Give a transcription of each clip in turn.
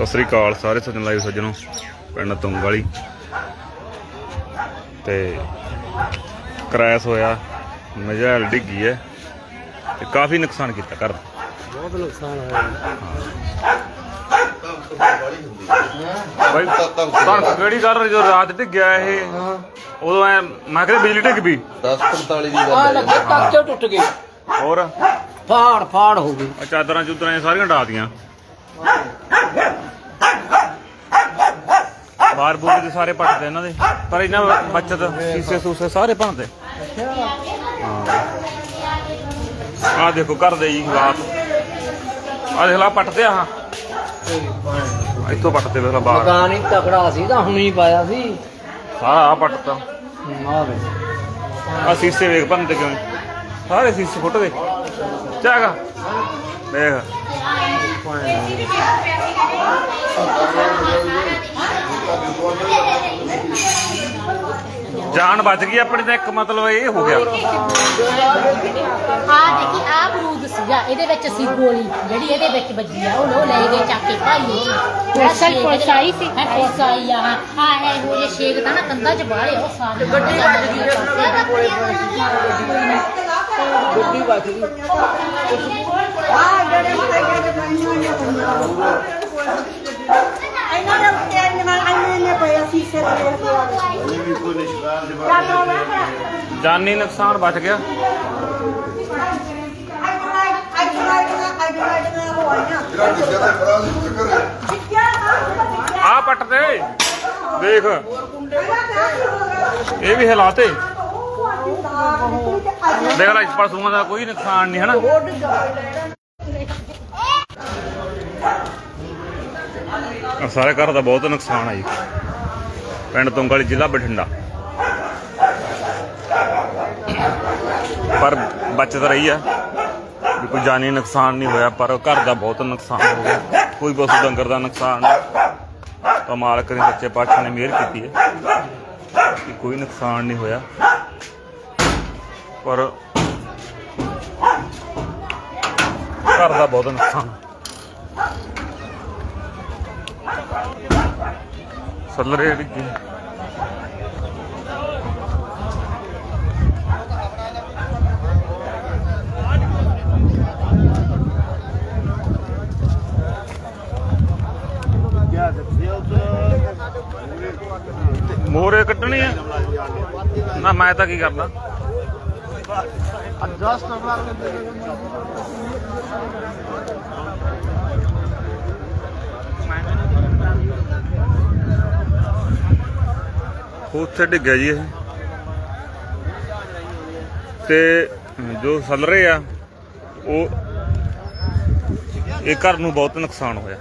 ਸਤਿ ਸ੍ਰੀ ਅਕਾਲ ਸਾਰੇ ਸੱਜਣ ਲਾਈਵ ਸੱਜਣੋ ਪਿੰਡ ਤੁੰਗ ਵਾਲੀ ਤੇ ਕ੍ਰੈਸ਼ ਹੋਇਆ ਮਜਾਲ ਡਿੱਗੀ ਹੈ ਤੇ ਕਾਫੀ ਨੁਕਸਾਨ ਕੀਤਾ ਘਰ ਦਾ। ਬਹੁਤ ਨੁਕਸਾਨ ਹੋਇਆ ਬਾਈ ਤੁਹਾਨੂੰ ਕਿਹੜੀ ਗੱਲ ਜੋ ਰਾਤ ਡਿੱਗਿਆ ਇਹ? ਉਦੋਂ ਐ ਮੈਂ ਕਿਹਾ ਬਿਜਲੀ ਡਿੱਗ ਪਈ। 10:45 ਦੀ ਆ ਗੱਲ ਹੈ ਲੱਗੇ ਕੱਚੇ ਟੁੱਟ ਗਏ ਹੋਰ? ਫਾੜ ਫਾੜ ਹੋ ਗਈ। ਚਾਦਰਾਂ ਚੁਦਰਾਂ ਇਹ ਸਾਰੀਆਂ ਡਾਤੀਆਂ ਬਾਹਰ ਬੂਰ ਦੇ ਸਾਰੇ ਪੱਟਦੇ ਇਹਨਾਂ ਦੇ। ਪਰ ਇਹਨਾਂ ਬੱਚਤ ਸੀਸੇ ਸੂਸੇ ਸਾਰੇ ਭੰਨਦੇ। ਆ ਦੇਖੋ ਘਰ ਦੇ ਜੀ ਹਾਲਾਤ। ਆ ਦੇਖ ਲਾ ਪੱਟਦੇ ਆ ਇੱਥੋਂ ਪੱਟਦੇ ਵੇਖ ਲਾ ਬਾਹਰ। ਮਕਾਨ ਹੀ ਤਕੜਾ ਸੀ ਤਾਂ ਹੁਣੀ ਪਾਇਆ ਸੀ। ਸਾਰਾ ਆ ਪੱਟਤਾ ਆ ਵੇ ਆ ਸੀਸੇ ਵੇਖ ਭੰਨਦੇ ਕਿਉਂ ਸਾਰੇ ਸੀਸੇ ਫੁੱਟਦੇ ਚਾਗਾ ਦੇਖ ਜਾਨ ਬਚ ਗਈ ਆਪਣੀ ਤਾਂ ਇੱਕ ਮਤਲਬ ਇਹ ਹੋ ਗਿਆ। ਆ ਦੇਖੀ ਆ ਬਰੂਦ ਸੀਗਾ ਇਹਦੇ ਵਿੱਚ ਸੀ ਗੋਲੀ ਜਿਹੜੀ ਇਹਦੇ ਵਿੱਚ ਵੱਜੀ ਆ ਉਹ ਲੋ ਲੈ ਗਏ ਚੱਕ ਕੇ ਭਾਈ ਅਸਲ ਪਰਸਾਈ ਸੀ? ਹੈ ਪਰਸਾਈ ਆ ਹਾਂ। ਹਾਂ ਇਹ ਉਹ ਜੇ ਸ਼ੇਕ ਤਾਂ ਨਾ ਕੰਧਾਂ 'ਚ ਬਾਹਰ ਆ ਉਹ ਸਾਹਮਣੇ ਗੱਡੀ ਵੱਜ ਗਈ ਗੱਡੀ ਵੱਜ ਗਈ। ਇਹਨਾਂ ਦੇ ਉੱਤੇ ਨਿਮਾ ਅੰਨੇ ਨੇ ਪਿਆ ਸੀਸੇ ਦੇ ਜਾਨੀ ਨੁਕਸਾਨ ਬਚ ਗਿਆ। ਆ ਪੱਟ ਦੇ ਦੇਖ। ਇਹ ਵੀ ਹਾਲਾਤੇ ਦੇਖ ਲੈ ਇਸ ਪਸ਼ੂਆਂ ਦਾ ਕੋਈ ਨੁਕਸਾਨ ਨਹੀਂ, ਹਨਾ? ਸਾਰੇ ਘਰ ਦਾ ਬਹੁਤ ਨੁਕਸਾਨ ਆ ਜੀ। ਪਿੰਡ ਤੁੰਗਲੀ ਜ਼ਿਲ੍ਹਾ ਬਠਿੰਡਾ। ਪਰ ਬਚਤ ਰਹੀ ਆ ਵੀ ਕੋਈ ਜਾਨੀ ਨੁਕਸਾਨ ਨਹੀਂ ਹੋਇਆ, ਪਰ ਘਰ ਦਾ ਬਹੁਤ ਨੁਕਸਾਨ ਹੋ ਗਿਆ। ਕੋਈ ਪਸ਼ੂ ਡੰਗਰ ਦਾ ਨੁਕਸਾਨ ਤਾਂ ਮਾਲਕ ਨੇ ਸੱਚੇ ਪਾਤਸ਼ਾਹ ਨੇ ਮਿਹਰ ਕੀਤੀ ਹੈ ਕਿ ਕੋਈ ਨੁਕਸਾਨ ਨਹੀਂ ਹੋਇਆ। ਪਰ ਘਰ ਦਾ ਬਹੁਤ ਨੁਕਸਾਨ। ਸੱਲਰੇ ਡਿੱਗੇ ਮੋਰੇ ਕੱਟਣੀ ਆ? ਨਾ ਮੈਂ ਤਾਂ ਕੀ ਕਰਨਾ? ਉੱਥੇ ਡਿੱਗਿਆ ਜੀ ਇਹ। ਤੇ ਜੋ ਸਲਰੇ ਆ, ਉਹ ਇਹ ਘਰ ਨੂੰ ਬਹੁਤ ਨੁਕਸਾਨ ਹੋਇਆ।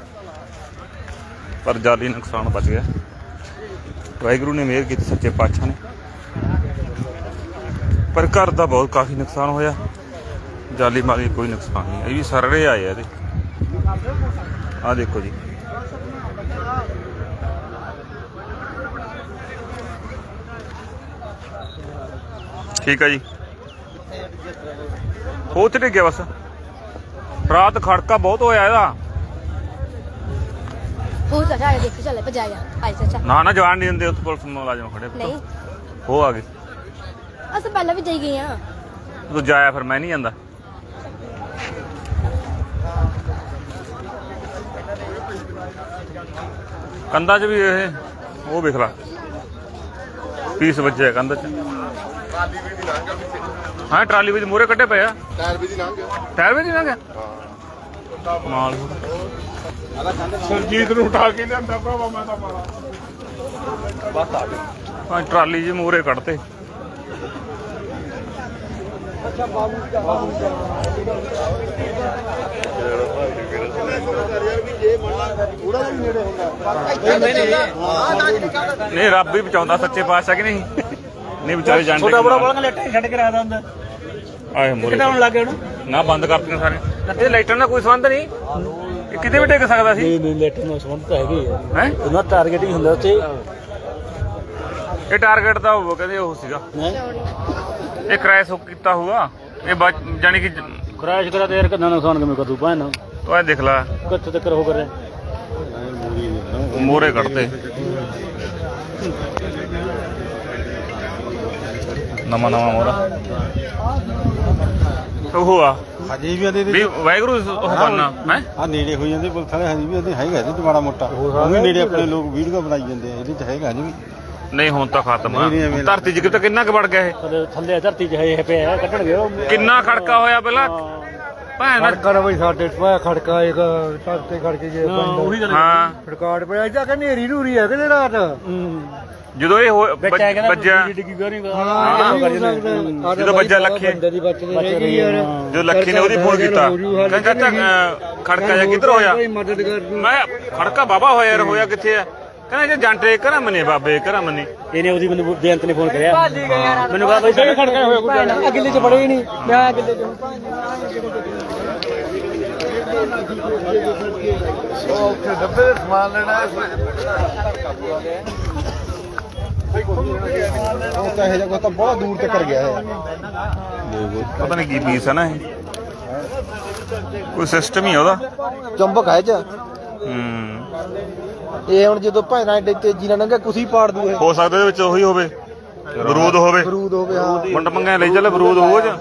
ਪਰ ਜਾਲੀ ਨੁਕਸਾਨ ਬਚ ਗਿਆ। ਵਾਹਿਗੁਰੂ ਨੇ ਮਿਹਰ ਕੀਤੀ ਸੱਚੇ ਪਾਤਸ਼ਾਹ ਨੇ। ਪਰ ਘਰ ਦਾ ਬਹੁਤ ਕਾਫੀ ਨੁਕਸਾਨ ਹੋਇਆ। ਜਾਲੀ ਮਾਲੀ ਕੋਈ ਨੁਕਸਾਨ ਨਹੀਂ। ਇਹ ਵੀ ਸਰਰੇ ਆਏ ਆ ਇਹਦੇ। ਆ ਦੇਖੋ ਜੀ। ਠੀਕ ਹੈ ਜੀ। ਉਹ ਤੇ ਡਿੱਗਿਆ ਬਸ। ਰਾਤ ਖੜਕਾ ਬਹੁਤ ਹੋਇਆ ਇਹਦਾ। ਉਹ ਤਾਂ ਜਾ ਦੇਖ ਚੱਲੇ ਭਜਾਇਆ ਆਈ ਚਾਚਾ। ਨਾ ਨਾ ਜਵਾਨ ਨਹੀਂ ਦਿੰਦੇ ਉੱਥੇ ਪੁਲਿਸ ਮੁਲਾਜ਼ਮ ਖੜੇ ਪੁੱਤ। ਨਹੀਂ। ਉਹ ਆ ਗਏ। ਅਸੀਂ ਪਹਿਲਾਂ ਵੀ ਜਾਈ ਗਏ ਆ। ਤੂੰ ਜਾਇਆ ਫਿਰ ਮੈਂ ਨਹੀਂ ਜਾਂਦਾ। ਕੰਧਾਂ 'ਚ ਵੀ ਇਹ ਉਹ ਵੇਖ ਲਾ। ਪੀਸ ਵੱਜਿਆ ਕੰਧ 'ਚ। ਹਾਂ ਟਰਾਲੀ ਵਿੱਚ ਮੂਰੇ ਕੱਢੇ ਪਏ ਆ। ਟਾਇਰ ਵੀ ਦੀ ਲੰਘ ਗਿਆ। ਟਾਇਰ ਵੀ ਨਹੀਂ ਲੰਘਿਆ ਮਾਲ। ਸਰਜੀਤ ਨੂੰ ਉਠਾ ਕੇ ਲਿਆਂਦਾ ਭਰਾਵਾ ਮੈਂ ਤਾਂ ਮਾਰਾ। ਹਾਂ ਟਰਾਲੀ ਜੀ ਮੂਰੇ ਕੱਢਤੇ। ਨਹੀਂ ਰੱਬ ਹੀ ਬਚਾਉਂਦਾ ਸੱਚੇ ਪਾਤਸ਼ਾਹ ਕਿ ਨਹੀਂ? ਨਹੀਂ ਵਿਚਾਰੇ ਜਾਣਦੇ ਛੋਟਾ ਬੜਾ ਬੜਾ ਲੈਟਾਂ ਛੱਡ ਕੇ ਰਾਦਾ ਹੁੰਦਾ ਆਏ ਮੂਰੇ ਕਿੱਦਾਂ ਹੁਣ ਲੱਗ ਗਿਆ ਉਹਨੂੰ? ਨਾ ਬੰਦ ਕਰਤੀਆਂ ਸਾਰੇ ਇਹ ਲਾਈਟਾਂ ਨਾਲ ਕੋਈ ਸੰਬੰਧ ਨਹੀਂ? ਇਹ ਕਿਤੇ ਵੀ ਡਿੱਗ ਸਕਦਾ ਸੀ? ਨਹੀਂ ਨਹੀਂ ਲੈਟਾਂ ਨਾਲ ਸੰਬੰਧ ਤਾਂ ਹੈਗੇ ਆ। ਹੈ? ਉਹਨਾਂ ਟਾਰਗੇਟ ਹੀ ਹੁੰਦਾ ਉੱਥੇ। ਇਹ ਟਾਰਗੇਟ ਤਾਂ ਉਹ ਕਹਿੰਦੇ ਉਹ ਸੀਗਾ। ਇਹ ਕ੍ਰੈਸ਼ ਕੀਤਾ ਹੋਊਗਾ। ਇਹ ਜਾਣੀ ਕਿ ਕ੍ਰੈਸ਼ ਕਰਾ ਤੇ ਯਾਰ ਕਿੰਨਾ ਨੁਕਸਾਨ ਕਿਵੇਂ ਕਰੂ ਪਾਣਾ ਤੂੰ ਇਹ ਦੇਖ ਲੈ। ਕਿੱਥੇ ਤੱਕ ਹੋ ਕਰ ਰਿਹਾ ਮੋਰੇ ਕੱਢਦੇ ਨਵਾਂ ਨਵਾਂ ਮੋਰਾ ਉਹ ਆ। ਹਜੇ ਵੀ ਉਹਦੇ ਵੀ ਵਾਹਿਗੁਰੂ ਉਹ ਕਰਨਾ ਹੈ? ਆ ਨੇੜੇ ਹੋਈ ਜਾਂਦੇ ਪੁਲਿਸ ਵਾਲੇ ਹਜੇ ਵੀ ਉਹਦੇ ਹੈਗਾ ਇਹਦੇ ਤੇ ਮਾੜਾ ਮੋਟਾ। ਉਹ ਵੀ ਨੇੜੇ ਆਪਣੇ ਲੋਕ ਵੀਡੀਓ ਬਣਾਈ ਜਾਂਦੇ ਆ ਇਹਦੇ ਚ ਹੈਗਾ ਵੀ। ਨਹੀਂ ਹੁਣ ਤਾਂ ਖਤਮ ਆ। ਧਰਤੀ 'ਚ ਕਿਤੇ ਕਿੰਨਾ ਕੁ ਵੜ ਗਿਆ ਇਹ? ਥੱਲੇ ਧਰਤੀ 'ਚ ਹੈ ਪਿਆ ਕੱਢਣਗੇ ਕਿੰਨਾ ਖੜਕਾ ਹੋਇਆ ਪਹਿਲਾਂ? ਭੈਣ ਦਾ- ਖੜਕਾ ਬਈ ਸਾਡੇ ਪਾਇਆ ਖੜਕਾ ਇੱਕ ਛੱਤ ਤੇ ਖੜਕੇ ਜੇ ਉਹੀ ਗੱਲ ਹਾਂ। ਰਿਕਾਰਡ ਪਿਆ ਇਦਾਂ ਕਿ ਨੇਰੀ ਨੂਰੀ ਹੈ ਕਿਤੇ ਰਾਤ। ਜਦੋਂ ਇਹ ਹੋਇਆ- ਡਿੱਗੀ ਗਰੀ ਜਦੋਂ ਵੱਜਾ ਲੱਖੀ ਬੰਦੇ ਦੀ ਬਚਦੇ ਹੈਗੀ ਯਾਰ। ਜੋ ਲੱਖੀ ਨੇ ਉਹਦੀ ਫੋਨ ਕੀਤਾ। ਕਹਿੰਦਾ ਅਹ, ਖੜਕਾ ਜਿਹਾ ਕਿੱਧਰ ਹੋਇਆ? ਕੋਈ ਮਦਦ ਕਰ ਮੈਂ ਖੜਕਾ ਬਾਬਾ ਹੋਇਆ ਯਾਰ ਹੋਇਆ ਕਿੱਥੇ ਆ? ਕਹਿੰਦਾ ਜੇ ਜਾਂਟੇ ਕਰਾਂ ਮਨੇ ਬਾਬੇ ਕਰਾਂ ਮਨੇ। ਇਹਨੇ ਉਹਦੀ ਮੈਨੂੰ ਬੇਅੰਤ ਨੇ ਫੋਨ ਕਰਿਆ। ਮੈਨੂੰ ਕਹਾ ਬਈ ਖੜਕਾ ਹੋਇਆ ਕੋਈ ਅਗਲੇ 'ਚ ਬੜੇ ਹੀ ਨਹੀਂ। ਮੈਂ ਅਗਲੇ 'ਚ ਉੱਥੇ ਡੱਬੇ ਦੇ ਸਮਾਨ ਲੈਣਾ ਉਹ ਤਾਂ ਇਹ ਜਗ੍ਹਾ ਤਾਂ ਬਹੁਤ ਦੂਰ ਤੱਕ ਗਿਆ ਹੈ। ਪਤਾ ਨਹੀਂ ਕੀ ਪੀਸ ਹੈ ਨਾ ਇਹ। ਕੋਈ ਸਿਸਟਮ ਹੀ ਆ ਉਹਦਾ। ਚੰਬਕ ਹੈ ਚ। ਹੂੰ। ਇਹ ਹੁਣ ਜਦੋਂ ਭਾਇਨਾ ਏਡੇ ਤੇਜ਼ੀ ਨਾਲ ਲੰਘਿਆ ਕੁਸੀ ਪਾੜ ਦੂ ਇਹ। ਹੋ ਸਕਦਾ ਇਹਦੇ ਵਿੱਚ ਉਹੀ ਹੋਵੇ। ਬਰੂਦ ਹੋਵੇ। ਬਰੂਦ ਹੋਵੇ ਹਾਂ। ਵੰਡ ਮੰਗਿਆ ਲੈ ਚੱਲ ਬਰੂਦ ਹੋਵੇ ਜਾਂ?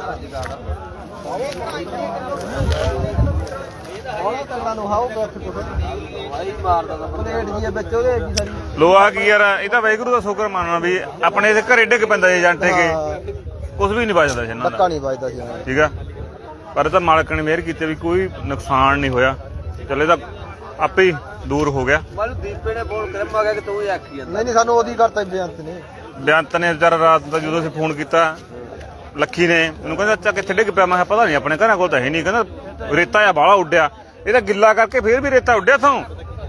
ਹੌਲਾ ਤਗੜਾ ਨੂੰ ਹਾਉ ਬੈਠ ਕੇ ਭਾਈ ਮਾਰਦਾ ਤਾਂ ਪਲੇਟ ਜੀ ਹੈ ਵਿੱਚ ਉਹਦੇ ਏਡੀ ਸਾਰੀ। ਲੋਹਾ ਕੀ ਯਾਰ ਇਹ ਤਾਂ ਵੈਗੁਰੂ ਦਾ ਸ਼ੁਕਰ ਮੰਨਣਾ ਵੀ ਆਪਣੇ ਦੇ ਘਰੇ ਡਿੱਗ ਪੈਂਦਾ ਜੇ ਜਾਂਟੇ ਕੇ ਕੁਝ ਵੀ ਨਹੀਂ ਸੀ ਇਹਨਾਂ ਧੱਕਾ ਦਾ ਨਹੀਂ ਵੱਜਦਾ ਸੀ ਹਾਂ। ਠੀਕ ਆ? ਪਰ ਇਹ ਤਾਂ ਮਾਲਕ ਨੇ ਮਿਹਰ ਕੀਤੀ ਵੀ ਕੋਈ ਨੁਕਸਾਨ ਨਹੀਂ ਹੋਇਆ। ਚੱਲੇ ਤਾਂ ਆਪੇ ਹੀ ਦੂਰ ਹੋ ਗਿਆ। ਨਹੀਂ ਨਹੀਂ ਸਾਨੂੰ ਉਹਦੀ ਕਰਤਾ ਬੇਅੰਤ ਨੇ। ਬੇਅੰਤ ਨੇ ਵਿਚਾਰਾ ਰਾਤ ਦਾ ਜਦੋਂ ਅਸੀਂ ਫੋਨ ਕੀਤਾ ਲੱਖੀ ਨੇ ਮੈਨੂੰ ਕਹਿੰਦਾ ਅੱਛਾ ਕਿੱਥੇ ਡਿੱਗ ਪਿਆ? ਮੈਂ ਕਿਹਾ ਪਤਾ ਨਹੀਂ ਆਪਣੇ ਘਰਾਂ ਕੋਲ ਤਾਂ ਹੈ ਨਹੀਂ। ਕਹਿੰਦਾ ਰੇਤਾ ਜਾਂ ਬਾਹਲਾ ਉੱਡਿਆ। ਇਹ ਤਾਂ ਗਿੱਲਾ ਕਰਕੇ ਫੇਰ ਵੀ ਰੇਤਾ ਉੱਡਿਆ ਥੋਂ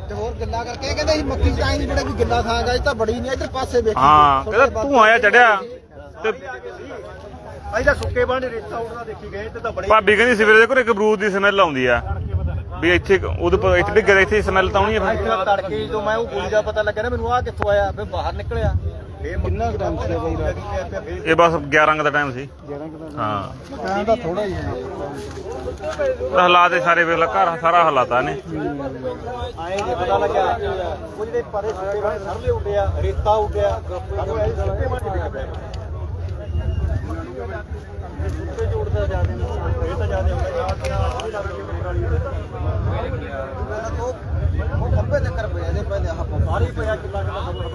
ਤੇ ਹੋਰ ਗੱਲਾਂ ਕਰਕੇ ਇਹ ਕਹਿੰਦੇ ਸੀ ਮੱਕੀ ਚ ਆਈ ਬੜਾ ਵੀ ਗਿੱਲਾ ਥਾਂਗਾ ਇਹ ਤਾਂ ਬੜੀ ਨਹੀਂ ਇਧਰ ਪਾਸੇ ਵੇਖੀ ਹਾਂ ਕਹਿੰਦਾ ਧੂਆਂ ਆਇਆ ਚੜਿਆ। ਤੇ ਅਸੀਂ ਤਾਂ ਸੁੱਕੇ ਬਾਣੇ ਰੇਤਾ ਉੜਦਾ ਦੇਖੀ ਗਏ ਤੇ ਤਾਂ ਬੜੀ ਭਾਬੀ ਕਹਿੰਦੀ ਸਵੇਰੇ ਦੇ ਕੋਲ ਇੱਕ ਬਰੂਦ ਦੀ ਸਮੈਲ ਆਉਂਦੀ ਆ। ਵੀ ਇੱਥੇ ਉਹਦੇ ਪਰ ਇੱਥੇ ਡਿੱਗੇ ਦਾ ਇੱਥੇ ਸਮੈਲ ਤਾਂ ਆਉਣੀ ਆ ਫਿਰ। ਇੱਥੇ ਤੜਕੇ ਜਦੋਂ ਮੈਂ ਉਹ ਗੋਲੀ ਦਾ ਪਤਾ ਲੱਗਿਆ ਨਾ ਮੈਨੂੰ ਆ ਕਿੱਥੋਂ ਆਇਆ? ਫਿਰ ਬਾਹਰ ਨਿਕਲਿਆ। ਕਿੰਨਾ ਗ੍ਰਾਮ ਸੀ ਬਈ ਇਹ ਬਸ 11 ਕੁ ਦਾ ਟਾਈਮ ਸੀ। ਹਾਂ। ਟਾਈਮ ਤਾਂ ਥੋੜਾ ਹੀ ਹੈ ਤਾਂ ਹਾਲਾਤ ਇਹ ਸਾਰੇ ਵੇਲਾ ਘਰ ਸਾਰਾ ਹਾਲਾਤਾਂ ਨੇ ਆਏ ਜੇ ਪਤਾ ਲੱਗਿਆ। ਉਹ ਜਿਹੜੇ ਪਰੇ ਸੁੱਕੇ ਬਾਣੇ ਸਰਲੇ ਉੱਡਿਆ ਰੇਤਾ ਉੱਡਿਆ। ਸਾਨੂੰ ਇਹ ਸੁੱਕੇ ਬਾਣੇ ਡਿੱਗ ਪਿਆ ਸੁੱਕੇ ਜੋੜਦਾ ਜਾਂਦੇ ਨੇ ਇਹ ਤਾਂ ਜਾਂਦੇ ਉਹ ਖੰਭੇ ਤੇ ਕਰ ਪਿਆ ਨੇ ਪਹਿਲੇ ਆਹ ਸਾਰੇ ਹੀ ਪਿਆ ਕਿੱਲਾ ਕਿੱਲਾ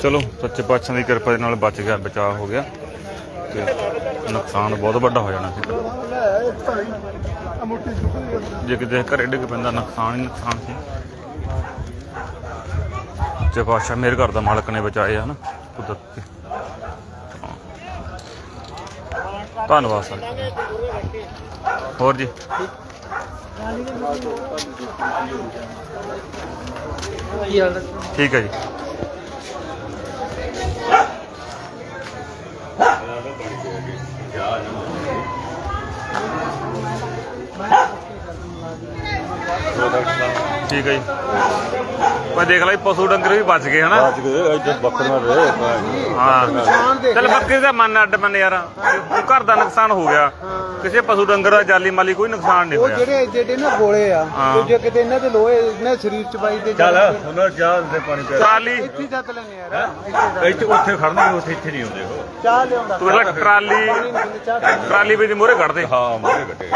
ਚਲੋ ਸੱਚੇ ਪਾਤਸ਼ਾਹ ਦੀ ਕਿਰਪਾ ਦੇ ਨਾਲ ਬਚ ਗਿਆ ਬਚਾਅ ਹੋ ਗਿਆ ਤੇ ਨੁਕਸਾਨ ਬਹੁਤ ਵੱਡਾ ਹੋ ਜਾਣਾ ਸੀ। ਜੇ ਕਿਤੇ ਘਰੇ ਡਿੱਗ ਪੈਂਦਾ ਨੁਕਸਾਨ ਹੀ ਨੁਕਸਾਨ ਸੀ। ਸੱਚੇ ਪਾਤਸ਼ਾਹ ਮੇਰੇ ਘਰ ਦਾ ਮਾਲਕ ਨੇ ਬਚਾਏ ਹਨ ਕੁਦਰਤ ਤੇ ਧੰਨਵਾਦ ਸਰ। ਹੋਰ ਜੀ? ਠੀਕ ਹੈ ਜੀ। ਠੀਕ ਹੈ ਜੀ। ਮੈਂ ਦੇਖ ਲਈ ਪਸ਼ੂ ਡੰਗਰ ਵੀ ਬਚ ਗਏ ਹਨਾ? ਬਚ ਗਏ ਇੱਥੇ ਬੱਕਰੀਆਂ ਰਹੇ ਹਾਂ ਚੱਲ ਬੱਕਰੀ ਦਾ ਮਨ ਅੱਡ ਮਨ ਯਾਰ। ਉਹ ਘਰ ਦਾ ਨੁਕਸਾਨ ਹੋ ਗਿਆ। ਕਿਸੇ ਪਸ਼ੂ ਡੰਗਰ ਦਾ ਜਾਲੀ ਮਾਲੀ ਕੋਈ ਨੁਕਸਾਨ ਨਹੀਂ ਉਹ ਹੋਇਆ। ਜਿਹੜੇ ਏਡੇ ਏਡੇ ਨਾ ਗੋਲੇ ਆ ਹਾਂ। ਤੇ ਜੇ ਕਿਤੇ ਇਹਨਾਂ ਦੇ ਲੋਹੇ ਇਹਨਾਂ ਸਰੀਰ ਚ ਬਾਈ ਦੇ ਚੱਲ ਉਹਨਾਂ ਚਾਹ ਦੇ ਪਾਣੀ ਪਿਆ ਟਰਾਲੀ ਇੱਥੇ ਚੱਕ ਲੈਣੇ ਯਾਰ। ਇੱਥੇ ਉੱਥੇ ਖੜਨਗੇ ਉੱਥੇ ਇੱਥੇ ਨਹੀਂ ਆਉਂਦੇ ਉਹ। ਚਾਹ ਲਿਆਉਂਦਾ। ਤੂੰ ਟਰਾਲੀ ਟਰਾਲੀ ਵਿੱਚ ਮੂਹਰੇ ਕੱਢ ਦੇ ਹਾਂ ਮੋਰੇ ਕੱਟੇ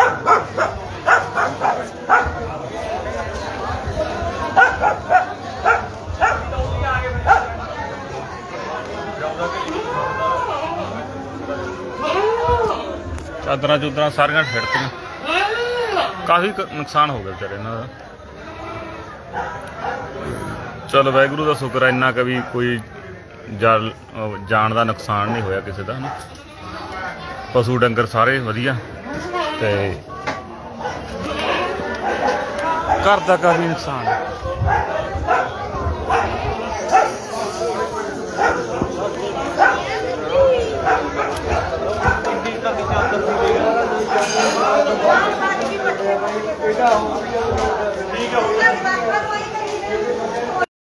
ਚਾਦਰਾਂ ਚੁਦਰਾਂ ਸਾਰੀਆਂ ਫਿਰਤੀਆਂ ਕਾਫੀ ਨੁਕਸਾਨ ਹੋ ਗਿਆ ਵਿਚਾਰੇ ਇਹਨਾਂ ਦਾ। ਚਲ ਵੈਗੁਰੂ ਦਾ ਸ਼ੁਕਰ ਹੈ ਇੰਨਾ ਕਵੀ ਕੋਈ ਜਾਨ ਦਾ ਨੁਕਸਾਨ ਨਹੀਂ ਹੋਇਆ ਕਿਸੇ ਦਾ, ਹਨਾ? ਪਸ਼ੂ ਡੰਗਰ ਸਾਰੇ ਵਧੀਆ। ਤੇ ਘਰ ਦਾ ਕਾਫੀ ਨੁਕਸਾਨ ਹੈ।